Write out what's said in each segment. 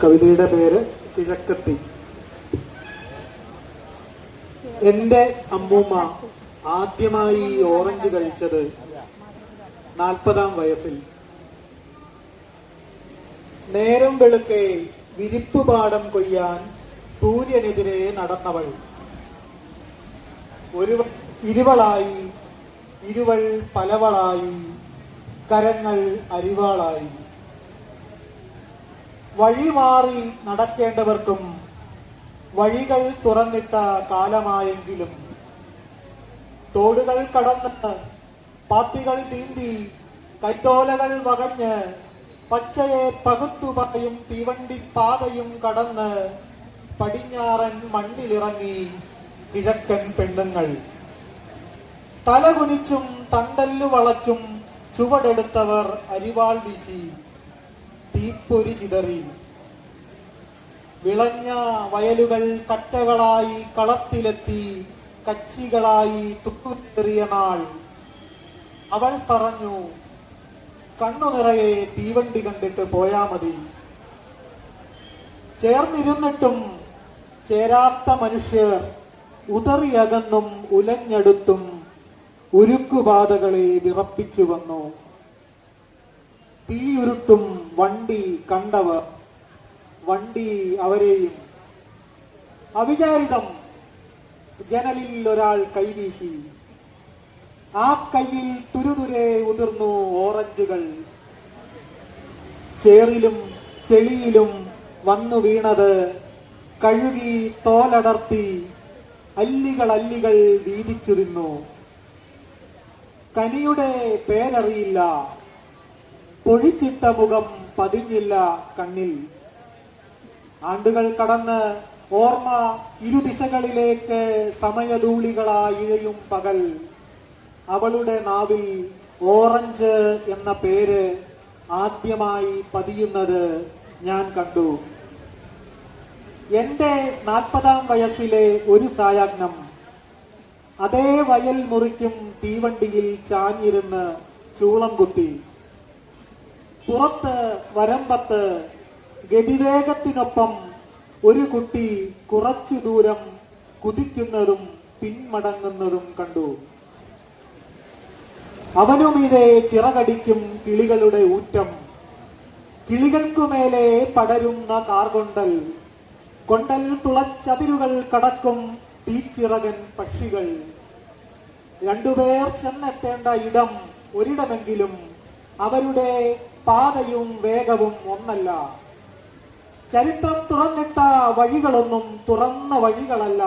കവിതയുടെ പേര് കിഴക്കത്തി. എന്റെ അമ്മൂമ്മ ആദ്യമായി ഓറഞ്ച് കഴിച്ചത് നാൽപ്പതാം വയസ്സിൽ. നേരം വെളുക്കെ വിരിപ്പ് പാടം കൊയ്യാൻ സൂര്യനെതിരെ നടന്നവൾ. ഒരു ഇരുവളായി ഇരുവൾ പലവളായി കരങ്ങൾ അരിവാളായി. വഴിമാറി നടക്കേണ്ടവർക്കും വഴികൾ തുറന്നിട്ട കാലമായെങ്കിലും തോടുകൾ കടന്ന് പാത്തികൾ തീണ്ടി കൈത്തോലകൾ വകഞ്ഞ് പച്ചയെ പകുത്തുപകയും തീവണ്ടി പാതയും കടന്ന് പടിഞ്ഞാറൻ മണ്ണിലിറങ്ങി കിഴക്കൻ പെണ്ണുങ്ങൾ. തലകുനിച്ചും തണ്ടല്ലു വളച്ചും ചുവടെടുത്തവർ അരിവാൾ വീശി. തീപ്പൊരി ചിതറി. വിളഞ്ഞ വയലുകൾ കറ്റകളായി കളത്തിലെത്തി കച്ചികളായി തുക്കുതെറിയ നാൾ. അവൾ പറഞ്ഞു കണ്ണു നിറയെ തീവണ്ടി കണ്ടിട്ട് പോയാ മതി. ചേർന്നിരുന്നിട്ടും ചേരാത്ത മനുഷ്യർ ഉതറിയകന്നും ഉലഞ്ഞെടുത്തും ഉരുക്കുപാതകളെ വിറപ്പിച്ചു വന്നു. തീയുരുട്ടും വണ്ടി കണ്ടവർ വണ്ടി അവരെയും അവിചാരിതം ജനലിൽ ഒരാൾ കൈവീശി ആ കയ്യിൽ തുരുതുരെ ഉതിർന്നു ഓറഞ്ചുകൾ. ചേറിലും ചെളിയിലും വന്നു വീണത് കഴുകി തോലടർത്തി അല്ലികൾ അല്ലികൾ വീതിച്ചു തിന്നു കനിയുടെ പേരറിയില്ല. പൊഴിച്ചിട്ട മുഖം പതിഞ്ഞില്ല കണ്ണിൽ. ആണ്ടുകൾ കടന്ന് ഓർമ്മ ഇരുദിശകളിലേക്ക് സമയധൂളികളായി ഇഴയും പകൽ. അവളുടെ നാവിൽ ഓറഞ്ച് എന്ന പേര് ആദ്യമായി പതിയുന്നത് ഞാൻ കണ്ടു. എന്റെ നാൽപ്പതാം വയസ്സിലെ ഒരു സായാഹ്നം. അതേ വയൽ മുറിക്കും തീവണ്ടിയിൽ ചാഞ്ഞിരുന്ന് ചൂളം കുത്തി. പുറത്ത് വരമ്പത്ത് ഗതിവേഗത്തിനൊപ്പം ഒരു കുട്ടി കുറച്ചു ദൂരം കുതിക്കുന്നതും പിന്മടങ്ങുന്നതും കണ്ടു. അവനുമീതെ ചിറകടിക്കും കിളികളുടെ ഊറ്റം. കിളികൾക്കുമേലെ പടരുന്ന കാർകൊണ്ടൽ കൊണ്ടൽ തുളച്ചതിരുകൾ കടക്കും തീച്ചിറകൻ പക്ഷികൾ. രണ്ടുപേർ ചെന്നെത്തേണ്ട ഇടം ഒരിടമെങ്കിലും അവരുടെ പാതയും വേഗവും ഒന്നല്ല. ചരിത്രം തുറന്നിട്ട വഴികളൊന്നും തുറന്ന വഴികളല്ല.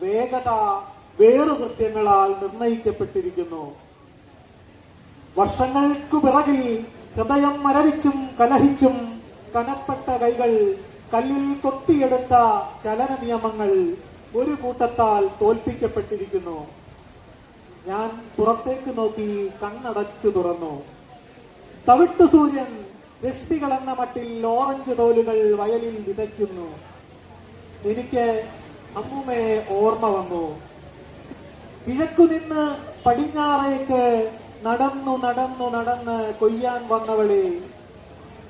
വേഗത വേറുകൃത്യങ്ങളാൽ നിർണയിക്കപ്പെട്ടിരിക്കുന്നു. വർഷങ്ങൾക്കു പിറകിൽ ഹൃദയം മരവിച്ചും കലഹിച്ചും കനപ്പെട്ട കൈകൾ കല്ലിൽ കൊത്തിയെടുത്ത ചലന നിയമങ്ങൾ ഒരു കൂട്ടത്താൽ തോൽപ്പിക്കപ്പെട്ടിരിക്കുന്നു. ഞാൻ പുറത്തേക്ക് നോക്കി കണ്ണടച്ചു തുറന്നു. തവിട്ടു സൂര്യൻ രശ്മികൾ എന്ന മട്ടിൽ ഓറഞ്ച് തോലുകൾ വയലിൽ വിതയ്ക്കുന്നു. എനിക്ക് അമ്മുമയെ ഓർമ്മ വന്നു. കിഴക്കു നിന്ന് പടിഞ്ഞാറേക്ക് നടന്നു നടന്നു നടന്ന് കൊയ്യാൻ വന്നവളെ.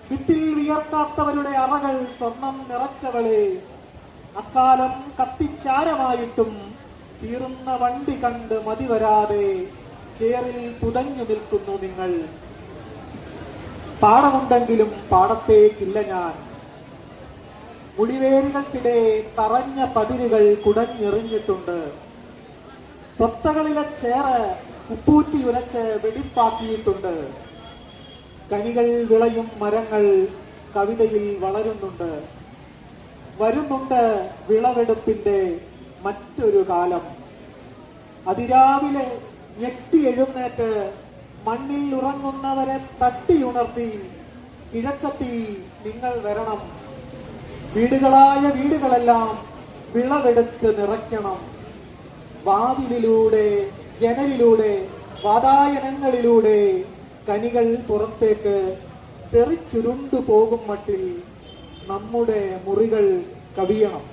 ഭിത്തിൽ വിയർക്കാത്തവരുടെ അറകൾ സ്വർണം നിറച്ചവളെ. അക്കാലം കത്തിച്ചാരമായിട്ടും തീർന്ന വണ്ടി കണ്ട് മതിവരാതെ ചേറിൽ പുതഞ്ഞു നിൽക്കുന്നു നിങ്ങൾ. പാടമുണ്ടെങ്കിലും പാടത്തേക്കില്ല ഞാൻ. മുടിവേരുകൾക്കിടെ തറഞ്ഞ പതിരുകൾ കുടഞ്ഞെറിഞ്ഞിട്ടുണ്ട്. തൊത്തകളിലെ ചേറ് ഉപ്പൂറ്റി ഉരച്ച് വെടിപ്പാക്കിയിട്ടുണ്ട്. കനികൾ വിളയും മരങ്ങൾ കവിതയിൽ വളരുന്നുണ്ട്. വരുന്നുണ്ട് വിളവെടുപ്പിന്റെ മറ്റൊരു കാലം. അതിരാവിലെ ഞെട്ടി എഴുന്നേറ്റ് മണ്ണിൽ ഉറങ്ങുന്നവരെ തട്ടിയുണർത്തി കിഴക്കത്തി നിങ്ങൾ വരണം. വീടുകളായ വീടുകളെല്ലാം വിളവെടുത്ത് നിറയ്ക്കണം. വാതിലിലൂടെ ജനലിലൂടെ വാതായനങ്ങളിലൂടെ കനികൾ പുറത്തേക്ക് തെറിച്ചുരുണ്ടു പോകും മട്ടിൽ നമ്മുടെ മുറികൾ കവിയണം.